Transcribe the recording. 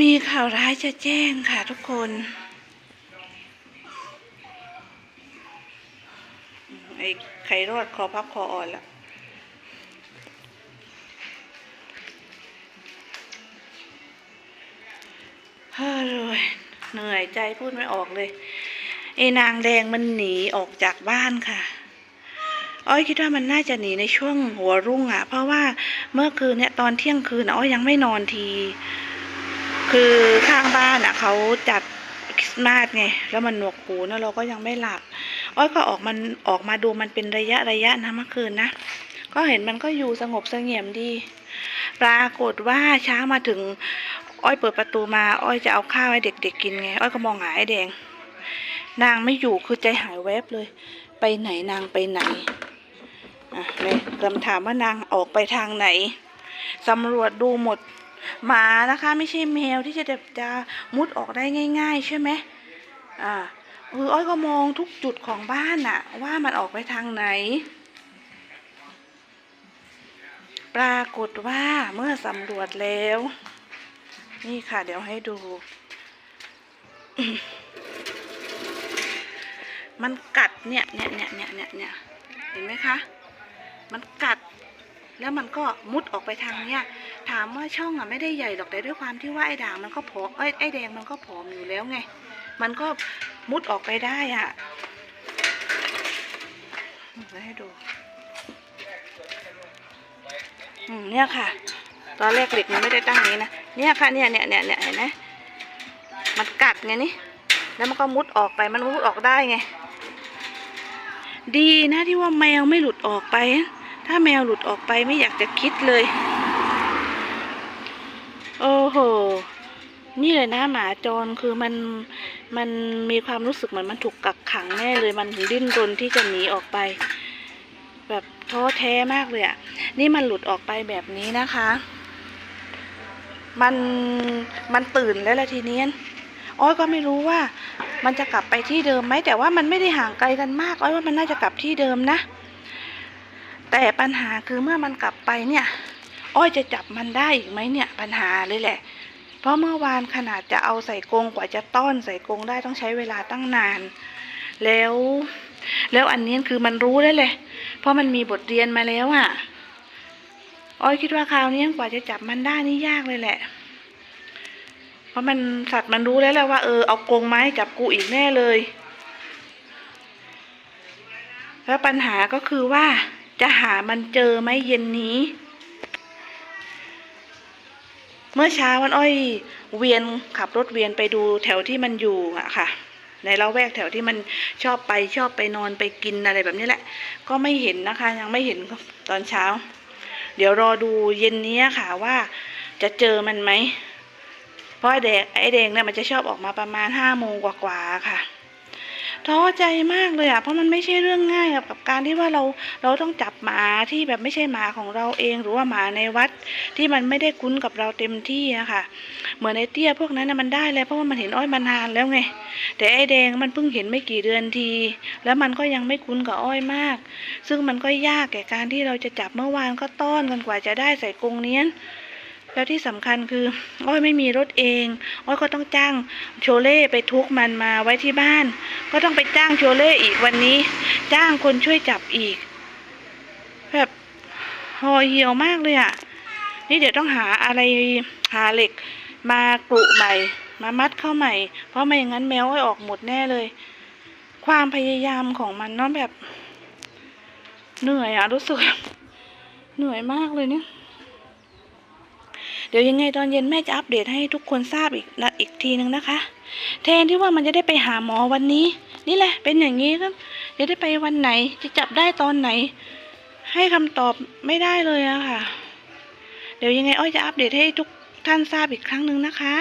มีข่าวร้ายจะแจ้งค่ะทุกคน ไอ้ไข่รอดคอพับคออ่อนละเฮ้ยเลยเหนื่อยใจพูดไม่ออกเลยไอ้นางแดงมันหนีออกจากบ้านค่ะ อ้อยคิดว่ามันน่าจะหนีในช่วงหัวรุ่งอะ่ะ เพราะว่าเมื่อคืนเนี่ยตอนเที่ยงคืนอ้อยยังไม่นอนที คือข้างบ้านอะเขาจัดคริสต์มาสไงแล้วมันหนวกหูนะเราก็ยังไม่หลับอ้อยก็ออกมันออกมาดูมันเป็นระยะระยะนะเมื่อคืนนะก็เห็นมันก็อยู่สงบเสงี่ยมดี ปรากฏว่าเช้ามาถึง อ้อยเปิดประตูมา อ้อยจะเอาข้าวให้เด็กๆกินไง อ้อยก็มองหาไอ้แดง นางไม่อยู่คือใจหายแวบเลย ไปไหนนางไปไหนอะเลยคำถามว่านางออกไปทางไหนสำรวจดูหมด หมานะคะไม่ใช่แมวที่จะแบบจะมุดออกได้ง่าย ๆ ใช่ไหมอ่าเอออ้อยก็มองทุกจุดของบ้านอะว่ามันออกไปทางไหน ปรากฏว่าเมื่อสำรวจแล้ว นี่ค่ะเดี๋ยวให้ดู มันกัดเนี่ยเนี่ยเนี่ยเนี่ยเนี่ยเห็นไหมคะ มันกัด แล้วมันก็มุดออกไปทางเนี้ย ถามว่าช่องอะไม่ได้ใหญ่หรอกแต่ด้วยความที่ว่าไอ้ด่างมันก็ผอมเอ้ไอ้แดงมันก็ผอมอยู่แล้วไง มันก็มุดออกไปได้อะเดี๋ยวให้ดูอืมเนี่ยค่ะ ตอนแรกเหล็กมันไม่ได้ตั้งนี้นะเนี่ยค่ะเนี่ยเนี่ยเนี่ยเนี่ยเห็นไหมมันกัดไงนี่แล้วมันก็มุดออกไปมันมุดออกได้ไง ดีนะที่ว่าแมวไม่หลุดออกไป ถ้าแมวหลุดออกไปไม่อยากจะคิดเลย โอ้โห นี่เลยนะหมาจรคือมันมันมีความรู้สึกเหมือนมันถูกกักขังแน่เลยมันดิ้นรนที่จะหนีออกไป แบบท้อแท้มากเลยอะ่ะ นี่มันหลุดออกไปแบบนี้นะคะ มันมันตื่นแล้วละทีนี้อ้อยก็ไม่รู้ว่ามันจะกลับไปที่เดิมไหมแต่ว่ามันไม่ได้ห่างไกลกันมากอ้อยว่ามันน่าจะกลับที่เดิมนะ แต่ปัญหาคือเมื่อมันกลับไปเนี่ย อ้อยจะจับมันได้อีกไหมเนี่ยปัญหาเลยแหละ เพราะเมื่อวานขนาดจะเอาใส่กรงกว่าจะต้อนใส่กรงได้ต้องใช้เวลาตั้งนาน แล้ว แล้วอันนี้คือมันรู้แล้วแหละเพราะมันมีบทเรียนมาแล้วอะ่ะ อ้อยคิดว่าคราวนี้กว่าจะจับมันได้นี่ยากเลยแหละ เพราะมันสัตว์มันรู้แล้วแหละว่าเออเอากรงไม้จับกูอีกแน่เลย แล้วปัญหาก็คือว่า จะหามันเจอไหมเย็นนี้ เมื่อเช้าวันอ้อยเวียนขับรถเวียนไปดูแถวที่มันอยู่อะค่ะ ในละแวกแถวที่มันชอบไปชอบไปนอนไปกินอะไรแบบนี้แหละ ก็ไม่เห็นนะคะ ยังไม่เห็นตอนเช้า เดี๋ยวรอดูเย็นนี้ค่ะว่าจะเจอมันไหมเพราะไอ้แดงไอ้แดงเนี่ยมันจะชอบออกมาประมาณห้าโมงกว่าๆค่ะ ท้อใจมากเลยอะเพราะมันไม่ใช่เรื่องง่ายกับการที่ว่าเราเราต้องจับหมาที่แบบไม่ใช่หมาของเราเอง หรือว่าหมาในวัดที่มันไม่ได้คุ้นกับเราเต็มที่อะค่ะ เหมือนไอ้เตี้ยพวกนั้นนะมันได้แล้วเพราะว่ามันเห็นอ้อยมานานแล้วไง แต่ไอ้แดงมันเพิ่งเห็นไม่กี่เดือนที แล้วมันก็ยังไม่คุ้นกับอ้อยมาก ซึ่งมันก็ยากแก่การที่เราจะจับเมื่อวานก็ต้อนกันกว่าจะได้ใส่กรงเนี้ยแล้วที่สำคัญคือ อ้อยไม่มีรถเอง อ้อยก็ต้องจ้างโชเล่ไปทุกมันมาไว้ที่บ้าน ก็ต้องไปจ้างโชเล่อีกวันนี้ จ้างคนช่วยจับอีก แบบหอเหี่ยวมากเลยอะ่ะ นี่เดี๋ยวต้องหาอะไรหาเหล็ก มากรุใหม่ มามัดเข้าใหม่ เพราะไม่อย่างนั้นแมวอ้อออกหมดแน่เลย ความพยายามของมันเนาะแบบ เหนื่อยอะรู้สึก เหนื่อยมากเลยเนี่ยเดี๋ยวยังไงตอนเย็นแม่จะอัปเดตให้ทุกคนทราบอีกนะอีกทีนึงนะคะ แทนที่ว่ามันจะได้ไปหาหมอวันนี้ นี่แหละ เป็นอย่างนี้ครับจะได้ไปวันไหน จะจับได้ตอนไหน ให้คำตอบไม่ได้เลยอะค่ะ เดี๋ยวยังไงอ้อยจะอัปเดตให้ทุกท่านทราบอีกครั้งหนึ่งนะคะ